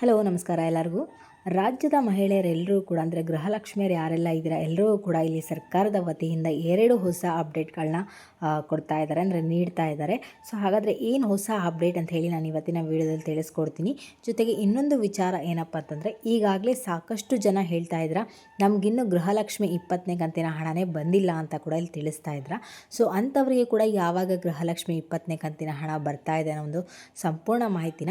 Hello, ನಮಸ್ಕಾರ ಎಲ್ಲರಿಗೂ. ರಾಜ್ಯದ ಮಹಿಳೆಯರೆಲ್ಲರೂ ಕೂಡ, ಅಂದರೆ ಗೃಹಲಕ್ಷ್ಮಿಯರು ಯಾರೆಲ್ಲ ಇದ್ದೀರಾ ಎಲ್ಲರೂ ಕೂಡ ಇಲ್ಲಿ ಸರ್ಕಾರದ ವತಿಯಿಂದ ಎರಡು ಹೊಸ ಅಪ್ಡೇಟ್ಗಳನ್ನ ಕೊಡ್ತಾ ಇದ್ದಾರೆ, ಅಂದರೆ ನೀಡ್ತಾ ಇದ್ದಾರೆ. ಸೊ, ಹಾಗಾದರೆ ಏನು ಹೊಸ ಅಪ್ಡೇಟ್ ಅಂತ ಹೇಳಿ ನಾನು ಇವತ್ತಿನ ವೀಡಿಯೋದಲ್ಲಿ ತಿಳಿಸ್ಕೊಡ್ತೀನಿ. ಜೊತೆಗೆ ಇನ್ನೊಂದು ವಿಚಾರ ಏನಪ್ಪ ಅಂತಂದರೆ, ಈಗಾಗಲೇ ಸಾಕಷ್ಟು ಜನ ಹೇಳ್ತಾ ಇದ್ರ ನಮಗಿನ್ನೂ ಗೃಹಲಕ್ಷ್ಮಿ ಇಪ್ಪತ್ತನೇ ಕಂತಿನ ಹಣನೇ ಬಂದಿಲ್ಲ ಅಂತ ಕೂಡ ಇಲ್ಲಿ ತಿಳಿಸ್ತಾ ಇದ್ರ ಸೊ, ಅಂಥವರಿಗೆ ಕೂಡ ಯಾವಾಗ ಗೃಹಲಕ್ಷ್ಮಿ ಇಪ್ಪತ್ತನೇ ಕಂತಿನ ಹಣ ಬರ್ತಾ ಇದೆ ಅನ್ನೋ ಒಂದು ಸಂಪೂರ್ಣ ಮಾಹಿತಿನ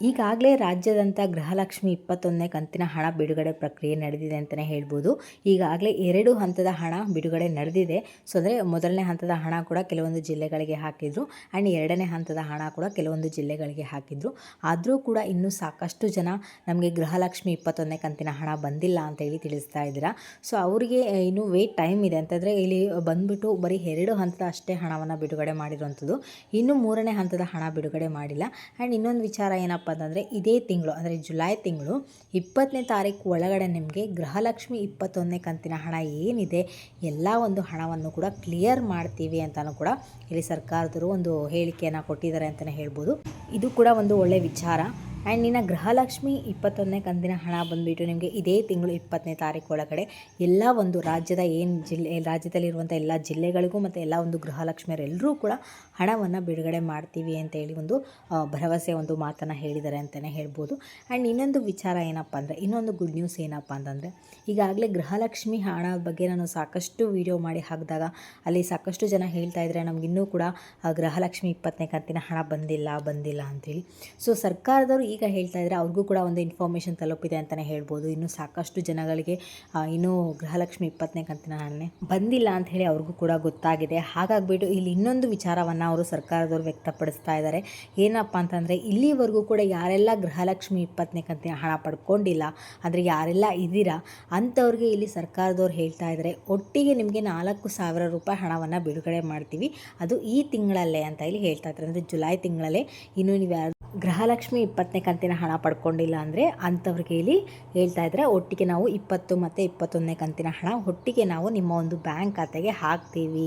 ಈಗಾಗಲೇ ರಾಜ್ಯದಂಥ ಗೃಹಲಕ್ಷ್ಮಿ ಇಪ್ಪತ್ತೊಂದನೇ ಕಂತಿನ ಹಣ ಬಿಡುಗಡೆ ಪ್ರಕ್ರಿಯೆ ನಡೆದಿದೆ ಅಂತಲೇ ಹೇಳ್ಬೋದು. ಈಗಾಗಲೇ ಎರಡು ಹಂತದ ಹಣ ಬಿಡುಗಡೆ ನಡೆದಿದೆ. ಸೊ, ಅಂದರೆ ಮೊದಲನೇ ಹಂತದ ಹಣ ಕೂಡ ಕೆಲವೊಂದು ಜಿಲ್ಲೆಗಳಿಗೆ ಹಾಕಿದರು. ಆ್ಯಂಡ್ ಎರಡನೇ ಹಂತದ ಹಣ ಕೂಡ ಕೆಲವೊಂದು ಜಿಲ್ಲೆಗಳಿಗೆ ಹಾಕಿದರು. ಆದರೂ ಕೂಡ ಇನ್ನೂ ಸಾಕಷ್ಟು ಜನ ನಮಗೆ ಗೃಹಲಕ್ಷ್ಮಿ ಇಪ್ಪತ್ತೊಂದನೇ ಕಂತಿನ ಹಣ ಬಂದಿಲ್ಲ ಅಂತ ಹೇಳಿ ತಿಳಿಸ್ತಾ ಇದ್ದೀರಾ. ಸೊ, ಅವರಿಗೆ ಇನ್ನೂ ವೇಟ್ ಟೈಮ್ ಇದೆ. ಅಂತಂದರೆ ಇಲ್ಲಿ ಬಂದುಬಿಟ್ಟು ಬರೀ ಎರಡು ಹಂತದ ಅಷ್ಟೇ ಹಣವನ್ನು ಬಿಡುಗಡೆ ಮಾಡಿರುವಂಥದ್ದು. ಇನ್ನೂ ಮೂರನೇ ಹಂತದ ಹಣ ಬಿಡುಗಡೆ ಮಾಡಿಲ್ಲ. ಆ್ಯಂಡ್ ಇನ್ನೊಂದು ವಿಚಾರ ಏನಪ್ಪ ಅಂತಂದರೆ ಇದೇ ತಿಂಗಳು, ಅಂದರೆ ಜುಲೈ ತಿಂಗಳು ಇಪ್ಪತ್ತನೇ ತಾರೀಕು ಒಳಗಡೆ ನಿಮಗೆ ಗೃಹಲಕ್ಷ್ಮಿ ಇಪ್ಪತ್ತೊಂದನೇ ಕಂತಿನ ಹಣ ಏನಿದೆ, ಎಲ್ಲ ಒಂದು ಹಣವನ್ನು ಕೂಡ ಕ್ಲಿಯರ್ ಮಾಡ್ತೀವಿ ಅಂತಲೂ ಕೂಡ ಇಲ್ಲಿ ಸರ್ಕಾರದವರು ಒಂದು ಹೇಳಿಕೆಯನ್ನು ಕೊಟ್ಟಿದ್ದಾರೆ ಅಂತಲೇ ಹೇಳ್ಬೋದು. ಇದು ಕೂಡ ಒಂದು ಒಳ್ಳೆಯ ವಿಚಾರ. ಆ್ಯಂಡ್ ನಿನ್ನ ಗೃಹಲಕ್ಷ್ಮಿ ಇಪ್ಪತ್ತೊಂದನೇ ಕಂತಿನ ಹಣ ಬಂದುಬಿಟ್ಟು ನಿಮಗೆ ಇದೇ ತಿಂಗಳು ಇಪ್ಪತ್ತನೇ ತಾರೀಕು ಒಳಗಡೆ ಎಲ್ಲ ಒಂದು ರಾಜ್ಯದ ಏನು ಜಿಲ್ಲೆ, ರಾಜ್ಯದಲ್ಲಿರುವಂಥ ಎಲ್ಲ ಜಿಲ್ಲೆಗಳಿಗೂ ಮತ್ತು ಎಲ್ಲ ಒಂದು ಗೃಹಲಕ್ಷ್ಮಿಯರೆಲ್ಲರೂ ಕೂಡ ಹಣವನ್ನು ಬಿಡುಗಡೆ ಮಾಡ್ತೀವಿ ಅಂತೇಳಿ ಒಂದು ಭರವಸೆ ಒಂದು ಮಾತನ್ನು ಹೇಳಿದ್ದಾರೆ ಅಂತಲೇ ಹೇಳ್ಬೋದು. ಆ್ಯಂಡ್ ಇನ್ನೊಂದು ವಿಚಾರ ಏನಪ್ಪ ಅಂದರೆ, ಇನ್ನೊಂದು ಗುಡ್ ನ್ಯೂಸ್ ಏನಪ್ಪ ಅಂತಂದರೆ, ಈಗಾಗಲೇ ಗೃಹಲಕ್ಷ್ಮಿ ಹಣ ಬಗ್ಗೆ ನಾನು ಸಾಕಷ್ಟು ವಿಡಿಯೋ ಮಾಡಿ ಹಾಕಿದಾಗ ಅಲ್ಲಿ ಸಾಕಷ್ಟು ಜನ ಹೇಳ್ತಾ ಇದ್ದಾರೆ ನಮಗಿನ್ನೂ ಕೂಡ ಗೃಹಲಕ್ಷ್ಮಿ ಇಪ್ಪತ್ತನೇ ಕಂತಿನ ಹಣ ಬಂದಿಲ್ಲ ಬಂದಿಲ್ಲ ಅಂಥೇಳಿ ಸೊ ಸರ್ಕಾರದವರು ಈಗ ಹೇಳ್ತಾ ಇದ್ದರೆ ಅವ್ರಿಗೂ ಕೂಡ ಒಂದು ಇನ್ಫಾರ್ಮೇಷನ್ ತಲುಪಿದೆ ಅಂತಲೇ ಹೇಳ್ಬೋದು. ಇನ್ನೂ ಸಾಕಷ್ಟು ಜನಗಳಿಗೆ ಇನ್ನೂ ಗೃಹಲಕ್ಷ್ಮಿ ಇಪ್ಪತ್ತನೇ ಕಂತಿನ ಹಣನೆ ಬಂದಿಲ್ಲ ಅಂತ ಹೇಳಿ ಅವ್ರಿಗೂ ಕೂಡ ಗೊತ್ತಾಗಿದೆ. ಹಾಗಾಗ್ಬಿಟ್ಟು ಇಲ್ಲಿ ಇನ್ನೊಂದು ವಿಚಾರವನ್ನು ಅವರು ಸರ್ಕಾರದವರು ವ್ಯಕ್ತಪಡಿಸ್ತಾ ಇದ್ದಾರೆ. ಏನಪ್ಪ ಅಂತಂದರೆ, ಇಲ್ಲಿವರೆಗೂ ಕೂಡ ಯಾರೆಲ್ಲ ಗೃಹಲಕ್ಷ್ಮಿ ಇಪ್ಪತ್ತನೇ ಕಂತಿನ ಹಣ ಪಡ್ಕೊಂಡಿಲ್ಲ, ಅಂದರೆ ಯಾರೆಲ್ಲ ಇದ್ದೀರಾ ಅಂಥವ್ರಿಗೆ ಇಲ್ಲಿ ಸರ್ಕಾರದವ್ರು ಹೇಳ್ತಾ ಇದ್ದಾರೆ ಒಟ್ಟಿಗೆ ನಿಮಗೆ ನಾಲ್ಕು ಸಾವಿರ ರೂಪಾಯಿ ಹಣವನ್ನು ಬಿಡುಗಡೆ ಮಾಡ್ತೀವಿ. ಅದು ಈ ತಿಂಗಳಲ್ಲೇ ಅಂತ ಇಲ್ಲಿ ಹೇಳ್ತಾ ಇದ್ದಾರೆ. ಅಂದರೆ ಜುಲೈ ತಿಂಗಳಲ್ಲೇ, ಇನ್ನು ನೀವು ಯಾರು ಗೃಹಲಕ್ಷ್ಮಿ ಇಪ್ಪತ್ತನೇ ಕಂತಿನ ಹಣ ಪಡ್ಕೊಂಡಿಲ್ಲ ಅಂದರೆ ಅಂಥವ್ರಿಗೆ ಇಲ್ಲಿ ಹೇಳ್ತಾ ಇದ್ದಾರೆ ಒಟ್ಟಿಗೆ ನಾವು ಇಪ್ಪತ್ತು ಮತ್ತು ಇಪ್ಪತ್ತೊಂದನೇ ಕಂತಿನ ಹಣ ಒಟ್ಟಿಗೆ ನಾವು ನಿಮ್ಮ ಒಂದು ಬ್ಯಾಂಕ್ ಖಾತೆಗೆ ಹಾಕ್ತೀವಿ.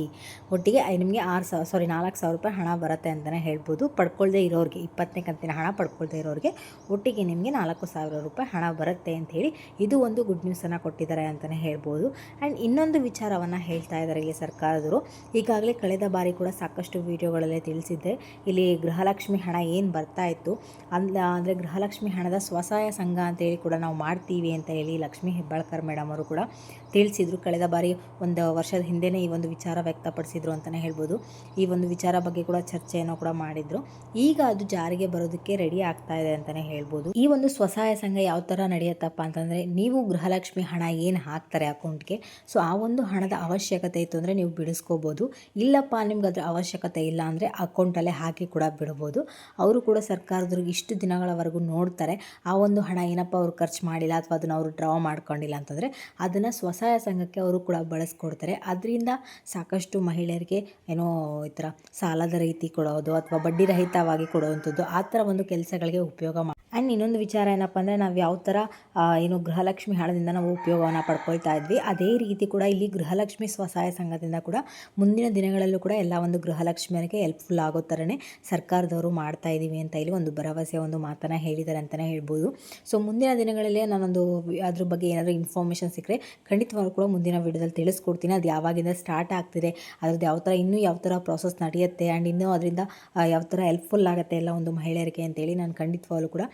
ಒಟ್ಟಿಗೆ ನಿಮಗೆ ಆರು ಸಾವಿರ ಸಾರಿ ನಾಲ್ಕು ಸಾವಿರ ರೂಪಾಯಿ ಹಣ ಬರುತ್ತೆ ಅಂತಲೇ ಹೇಳ್ಬೋದು. ಪಡ್ಕೊಳ್ಳದೆ ಇರೋರಿಗೆ, ಇಪ್ಪತ್ತನೇ ಕಂತಿನ ಹಣ ಪಡ್ಕೊಳ್ಳದೆ ಇರೋರಿಗೆ ಒಟ್ಟಿಗೆ ನಿಮಗೆ ನಾಲ್ಕು ಸಾವಿರ ರೂಪಾಯಿ ಹಣ ಬರುತ್ತೆ ಅಂತ ಹೇಳಿ ಇದು ಒಂದು ಗುಡ್ ನ್ಯೂಸನ್ನು ಕೊಟ್ಟಿದ್ದಾರೆ ಅಂತಲೇ ಹೇಳ್ಬೋದು. ಆ್ಯಂಡ್ ಇನ್ನೊಂದು ವಿಚಾರವನ್ನು ಹೇಳ್ತಾ ಇದ್ದಾರೆ ಇಲ್ಲಿ ಸರ್ಕಾರದವರು. ಈಗಾಗಲೇ ಕಳೆದ ಬಾರಿ ಕೂಡ ಸಾಕಷ್ಟು ವಿಡಿಯೋಗಳಲ್ಲೇ ತಿಳಿಸಿದ್ದೆ. ಇಲ್ಲಿ ಗೃಹಲಕ್ಷ್ಮಿ ಹಣ ಏನು ಬರ್ತಾ ಇತ್ತು ಅಂದ ಅಂದರೆ ಗೃಹಲಕ್ಷ್ಮಿ ಹಣದ ಸ್ವಸಹಾಯ ಸಂಘ ಅಂತೇಳಿ ಕೂಡ ನಾವು ಮಾಡ್ತೀವಿ ಅಂತ ಹೇಳಿ ಲಕ್ಷ್ಮೀ ಹೆಬ್ಬಾಳ್ಕರ್ ಮೇಡಮ್ ಅವರು ಕೂಡ ತಿಳಿಸಿದ್ರು. ಕಳೆದ ಬಾರಿ ಒಂದು ವರ್ಷದ ಹಿಂದೆಯೇ ಈ ಒಂದು ವಿಚಾರ ವ್ಯಕ್ತಪಡಿಸಿದ್ರು ಅಂತಲೇ ಹೇಳ್ಬೋದು. ಈ ಒಂದು ವಿಚಾರ ಬಗ್ಗೆ ಕೂಡ ಚರ್ಚೆಯನ್ನು ಕೂಡ ಮಾಡಿದರು. ಈಗ ಅದು ಜಾರಿಗೆ ಬರೋದಕ್ಕೆ ರೆಡಿ ಆಗ್ತಾ ಇದೆ ಅಂತಲೇ ಹೇಳ್ಬೋದು. ಈ ಒಂದು ಸ್ವಸಹಾಯ ಸಂಘ ಯಾವ ಥರ ನಡೆಯುತ್ತಪ್ಪ ಅಂತಂದರೆ, ನೀವು ಗೃಹಲಕ್ಷ್ಮಿ ಹಣ ಏನು ಹಾಕ್ತಾರೆ ಅಕೌಂಟ್ಗೆ? ಸೊ, ಆ ಒಂದು ಹಣದ ಅವಶ್ಯಕತೆ ಇತ್ತು ಅಂದರೆ ನೀವು ಬಿಡಿಸ್ಕೋಬೋದು. ಇಲ್ಲಪ್ಪ, ನಿಮ್ಗೆ ಅದರ ಅವಶ್ಯಕತೆ ಇಲ್ಲ ಅಂದರೆ ಅಕೌಂಟಲ್ಲೇ ಹಾಕಿ ಕೂಡ ಬಿಡ್ಬೋದು. ಅವರು ಕೂಡ ಸರ್ಕಾರದವ್ರಿಗೆ ಇಷ್ಟು ದಿನಗಳವರೆಗೂ ನೋಡ್ತಾರೆ, ಆ ಒಂದು ಹಣ ಏನಪ್ಪ ಅವರು ಖರ್ಚು ಮಾಡಿಲ್ಲ ಅಥವಾ ಅದನ್ನು ಅವರು ಡ್ರಾ ಮಾಡ್ಕೊಂಡಿಲ್ಲ ಅಂತಂದರೆ ಅದನ್ನು ಸ್ವಸಹಾಯ ಸಂಘಕ್ಕೆ ಅವರು ಕೂಡ ಬಳಸ್ಕೊಡ್ತಾರೆ. ಅದರಿಂದ ಸಾಕಷ್ಟು ಮಹಿಳೆಯರಿಗೆ ಏನೋ ಈ ಥರ ಸಾಲದ ರೀತಿ ಕೊಡೋದು ಅಥವಾ ಬಡ್ಡಿರಹಿತವಾಗಿ ಕೊಡುವಂಥದ್ದು ಆ ಥರ ಒಂದು ಕೆಲಸಗಳಿಗೆ ಉಪಯೋಗ ಮಾಡಿ ಆ್ಯಂಡ್ ಇನ್ನೊಂದು ವಿಚಾರ ಏನಪ್ಪ ಅಂದರೆ ನಾವು ಯಾವ ಥರ ಏನು ಗೃಹಲಕ್ಷ್ಮಿ ಹಣದಿಂದ ನಾವು ಉಪಯೋಗವನ್ನು ಪಡ್ಕೊಳ್ತಾ ಇದ್ವಿ, ಅದೇ ರೀತಿ ಕೂಡ ಇಲ್ಲಿ ಗೃಹಲಕ್ಷ್ಮಿ ಸ್ವಸಹಾಯ ಸಂಘದಿಂದ ಕೂಡ ಮುಂದಿನ ದಿನಗಳಲ್ಲೂ ಕೂಡ ಎಲ್ಲ ಒಂದು ಗೃಹಲಕ್ಷ್ಮಿಯರಿಗೆ ಹೆಲ್ಪ್ಫುಲ್ ಆಗೋ ಥರನೇ ಸರ್ಕಾರದವರು ಮಾಡ್ತಾ ಇದ್ದೀವಿ ಅಂತ ಇಲ್ಲಿ ಒಂದು ಭರವಸೆ, ಒಂದು ಮಾತನ್ನು ಹೇಳಿದ್ದಾರೆ ಅಂತಲೇ ಹೇಳ್ಬೋದು. ಸೊ ಮುಂದಿನ ದಿನಗಳಲ್ಲೇ ನಾನೊಂದು ಅದ್ರ ಬಗ್ಗೆ ಏನಾದರೂ ಇನ್ಫಾರ್ಮೇಷನ್ ಸಿಕ್ಕರೆ ಖಂಡಿತವಾಗೂ ಕೂಡ ಮುಂದಿನ ವಿಡಿಯೋದಲ್ಲಿ ತಿಳಿಸ್ಕೊಡ್ತೀನಿ. ಅದು ಯಾವಾಗಿಂದ ಸ್ಟಾರ್ಟ್ ಆಗ್ತಿದೆ ಅದ್ರದ್ದು ಯಾವ ಥರ ಇನ್ನೂ ಯಾವ ಥರ ಪ್ರಾಸೆಸ್ ನಡೆಯುತ್ತೆ ಆ್ಯಂಡ್ ಇನ್ನೂ ಅದರಿಂದ ಯಾವ ಥರ ಹೆಲ್ಪ್ಫುಲ್ ಆಗುತ್ತೆ ಎಲ್ಲ ಒಂದು ಮಹಿಳೆಯರಿಗೆ ಅಂತೇಳಿ ನಾನು ಖಂಡಿತವಾಗ್ಲೂ ಕೂಡ